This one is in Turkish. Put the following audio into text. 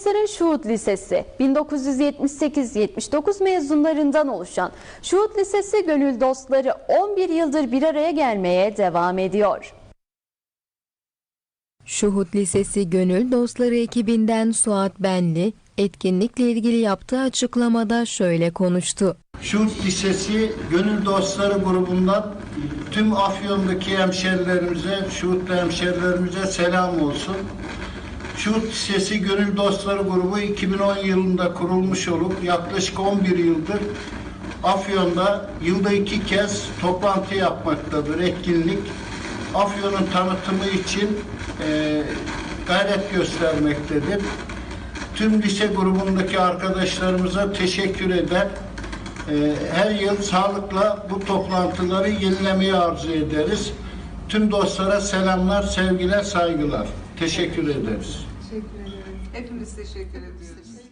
Mısır'ın Şuhud Lisesi 1978-79 mezunlarından oluşan Şuhud Lisesi gönül dostları 11 yıldır bir araya gelmeye devam ediyor. Şuhut Lisesi Gönül Dostları ekibinden Suat Benli, etkinlikle ilgili yaptığı açıklamada şöyle konuştu. Şuhut Lisesi Gönül Dostları grubundan tüm Afyon'daki hemşerilerimize, Şuhutlu hemşerilerimize selam olsun. Şuhut Lisesi Gönül Dostları grubu 2010 yılında kurulmuş olup yaklaşık 11 yıldır Afyon'da yılda iki kez toplantı yapmaktadır, etkinlik. Afyon'un tanıtımı için eee, gayret göstermektedir. Tüm lise grubundaki arkadaşlarımıza teşekkür eder. Ee, Her yıl sağlıkla bu toplantıları yenilemeyi arzu ederiz. Tüm dostlara selamlar, sevgiler, saygılar. Teşekkür ederiz. Teşekkür ederim. Hepimiz teşekkür ediyoruz.